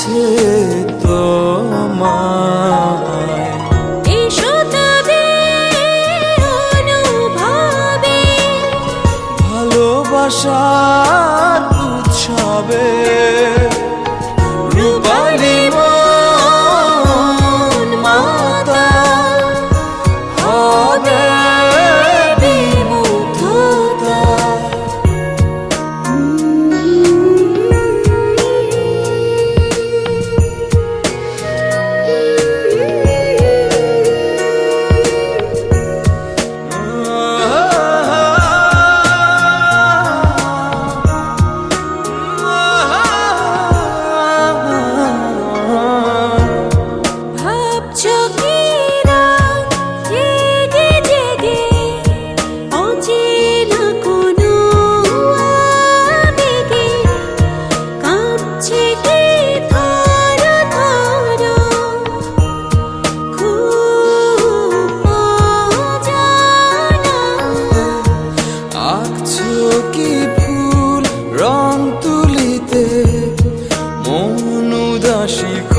ভাবছে তোমায়। ভালোবাসার উৎসবে। রং